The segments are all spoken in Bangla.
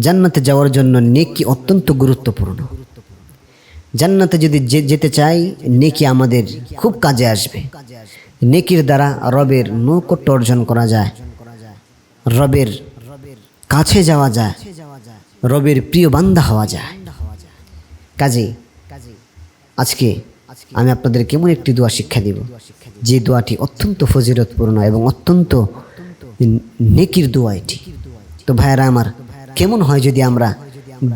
জান্নাতে যাওয়ার জন্য নেকি অত্যন্ত গুরুত্বপূর্ণ। জান্নাতে যদি যেতে চাই, নেকি আমাদের খুব কাজে আসবে। নেকির দ্বারা রবের নৈকট্য অর্জন করা যায়। রবের কাছে যাওয়া যায়। রবের প্রিয় বান্দা হওয়া যায়। কাজেই আজকে আমি আপনাদের কেমন একটি দোয়া শিক্ষা দিব। যে দোয়াটি অত্যন্ত ফজিরতপূর্ণ এবং অত্যন্ত নেকির দোয়া এটি। তো ভাইয়ারা আমার কেমন হয় যদি আমরা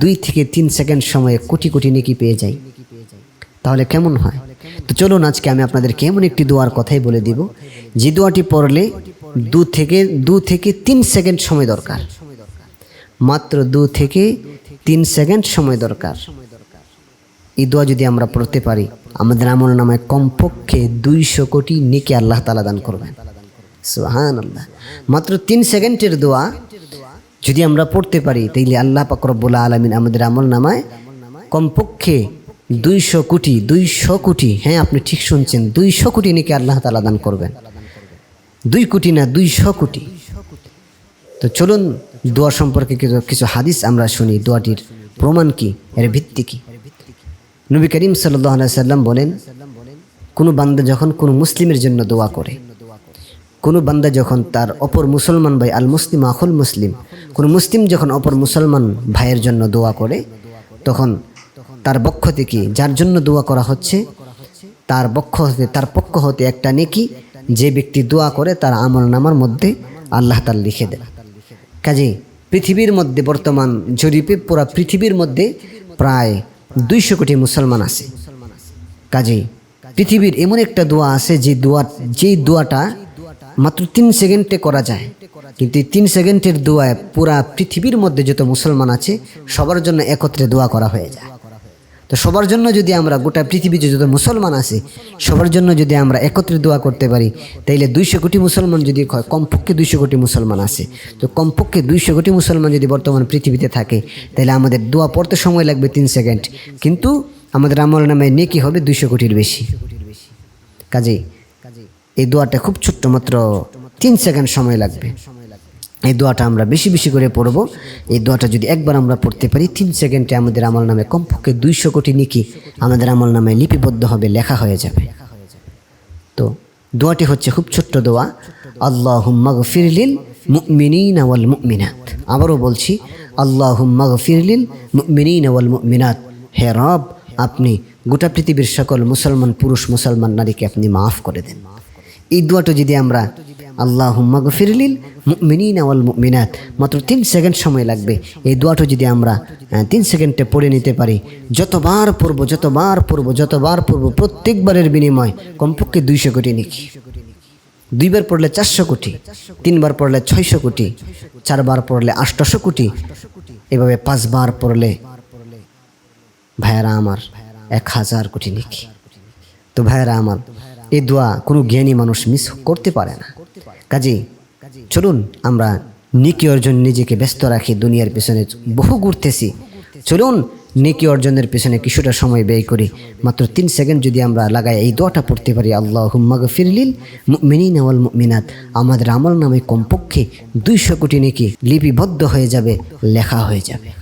দুই থেকে তিন সেকেন্ড সময়ে কোটি কোটি নেকি পেয়ে যাই? তাহলে কেমন হয়? তো চলুন আজকে আমি আপনাদেরকে এমন একটি দোয়ার কথাই বলে দিব। যে দোয়াটি পড়লে দু থেকে দু থেকে তিন সেকেন্ড সময় দরকার। মাত্র দু থেকে তিন সেকেন্ড সময় দরকার। এই দোয়া যদি আমরা পড়তে পারি, আমাদের আমল নামায় কমপক্ষে দুইশো কোটি নেকি আল্লাহ তালা দান করবেন। সুহান আল্লাহ মাত্র তিন সেকেন্ডের দোয়া যদি আমরা পড়তে পারি, তাইলে আল্লাহ পাকরবুল্লা আলমিন আমাদের আমল নামায় কমপক্ষে দুইশো কোটি দুইশো কোটি হ্যাঁ আপনি ঠিক শুনছেন, দুইশো কোটি নাকি আল্লাহ তালা দান করবেন? দুই কোটি না, দুইশো কোটি? তো চলুন, দোয়া সম্পর্কে কিছু কিছু হাদিস আমরা শুনি, দোয়াটির প্রমাণ কি, এর ভিত্তি কি? নবী করিম সাল্লাম বলেন, কোনো বান্দা যখন কোনো মুসলিমের জন্য দোয়া করে কোনো বান্দা যখন তার অপর মুসলমান ভাই আল মুসলিম আখুল মুসলিম, কোনো মুসলিম যখন অপর মুসলমান ভাইয়ের জন্য দোয়া করে, তখন তার পক্ষ থেকে যার জন্য দোয়া করা হচ্ছে, তার পক্ষ হতে, তার পক্ষ হতে একটা নেকি, যে ব্যক্তি দোয়া করে তার আমল নামার মধ্যে আল্লাহ তার লিখে দেন কাজে পৃথিবীর মধ্যে বর্তমান জরিপে পুরা পৃথিবীর মধ্যে প্রায় দুইশো কোটি মুসলমান আছে। কাজেই পৃথিবীর এমন একটা দোয়া আছে যে দোয়া, যেই দোয়াটা মাত্র তিন সেকেন্ডে করা যায়। কিন্তু এই তিন সেকেন্ডের দোয়ায় পুরা পৃথিবীর মধ্যে যত মুসলমান আছে, সবার জন্য একত্রে দোয়া করা হয়ে যায়। তো সবার জন্য যদি আমরা গোটা পৃথিবীতে যত মুসলমান আছে, সবার জন্য যদি আমরা একত্রে দোয়া করতে পারি, তাইলে দুইশো কোটি মুসলমান যদি হয় কমপক্ষে দুইশো কোটি মুসলমান আছে। তো কমপক্ষে দুইশো কোটি মুসলমান যদি বর্তমান পৃথিবীতে থাকে তাহলে আমাদের দোয়া পড়তে সময় লাগবে তিন সেকেন্ড। কিন্তু আমাদের আমল নামে নেকি হবে দুইশো কোটির বেশি। কাজেই এই দোয়াটা খুব ছোট্ট মাত্র তিন সেকেন্ড সময় লাগবে। এই দোয়াটা আমরা বেশি বেশি করে পড়ব। এই দোয়াটা যদি একবার আমরা পড়তে পারি, তিন সেকেন্ডে আমাদের আমল নামে কমপক্ষে দুইশো কোটি নিকি আমাদের আমল নামে লিপিবদ্ধ হবে, লেখা হয়ে যাবে। তো দোয়াটি হচ্ছে খুব ছোট্ট দোয়া। আল্লাহ ফিরলিল মুমিনিন ওয়াল মুমিনাত। আবারও বলছি আল্লাহ ফিরলিল মুমিনিন ওয়াল মুমিনাত। হে রব, আপনি গোটা পৃথিবীর সকল মুসলমান, পুরুষ, মুসলমান, নারীকে আপনি মাফ করে দেন। এই দোয়াটা যদি আমরা আল্লাহ ফিরলিল মুমিনিন ওয়াল মুমিনাত, মাত্র তিন সেকেন্ড সময় লাগবে। এই দোয়াটা যদি আমরা তিন সেকেন্ডে পড়ে নিতে পারি, যতবার পড়ব যতবার পড়ব যতবার পড়ব, প্রত্যেকবারের বিনিময় কমপক্ষে দুইশো কোটি নিকি। দুইবার পড়লে চারশো কোটি, তিনবার পড়লে ছয়শো কোটি, চারবার পড়লে আটশো কোটি, এভাবে পাঁচবার পড়লে ভাইয়ারা আমার এক হাজার কোটি লিখি তো ভাইয়ারা আমার এই দোয়া কোনো জ্ঞানী মানুষ মিস করতে পারে না। কাজেই চলুন আমরা নিকি অর্জন নিজেকে ব্যস্ত রাখি, দুনিয়ার পেছনে বহু ঘুরতেছি। চলুন নেকি অর্জনের পেছনে কিছুটা সময় ব্যয় করি। মাত্র তিন সেকেন্ড যদি আমরা লাগাই এই দোয়াটা পড়তে পারি আল্লাহ হুম্মাগ ফিরলিল মিনি আওয়াল মিনাত আমাদের আমল নামে কমপক্ষে দুইশো কোটি নেকি লিপিবদ্ধ হয়ে যাবে, লেখা হয়ে যাবে।